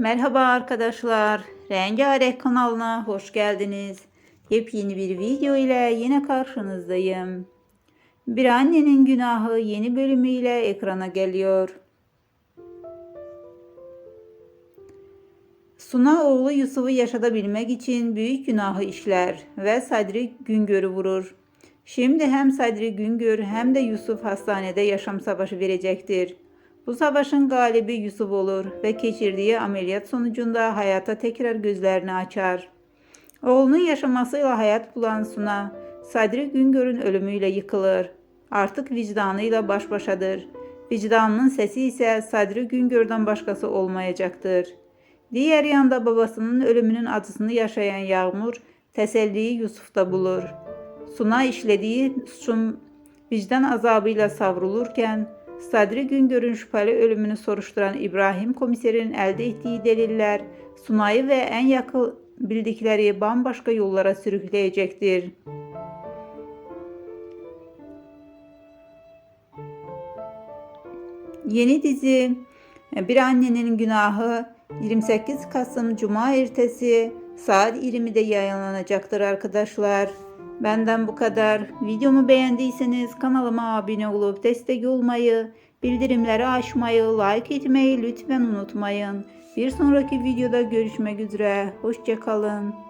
Merhaba arkadaşlar. Rengarenk kanalına hoş geldiniz. Yepyeni bir video ile yine karşınızdayım. Bir annenin günahı yeni bölümüyle ekrana geliyor. Suna oğlu Yusuf'u yaşatabilmek için büyük günahı işler ve Sadri Güngör'ü vurur. Şimdi hem Sadri Güngör hem de Yusuf hastanede yaşam savaşı verecektir. Bu savaşın galibi Yusuf olur ve geçirdiği ameliyat sonucunda hayata tekrar gözlerini açar. Oğlunun yaşamasıyla hayat bulan Suna, Sadri Güngör'ün ölümüyle yıkılır. Artık vicdanıyla baş başadır. Vicdanının sesi ise Sadri Güngör'den başkası olmayacaktır. Diğer yanda babasının ölümünün acısını yaşayan Yağmur, teselliyi Yusuf'ta bulur. Suna işlediği suçun vicdan azabıyla savrulurken, Sadri Güngör'ün şüpheli ölümünü soruşturan İbrahim komiserin elde ettiği deliller, Sunay'ı ve en yakın bildikleri bambaşka yollara sürükleyecektir. Yeni dizi Bir Annenin Günahı 28 Kasım Cuma ertesi saat 20'de yayınlanacaktır arkadaşlar. Benden bu kadar. Videomu beğendiyseniz kanalıma abone olup destek olmayı, bildirimleri açmayı, like etmeyi lütfen unutmayın. Bir sonraki videoda görüşmek üzere. Hoşçakalın.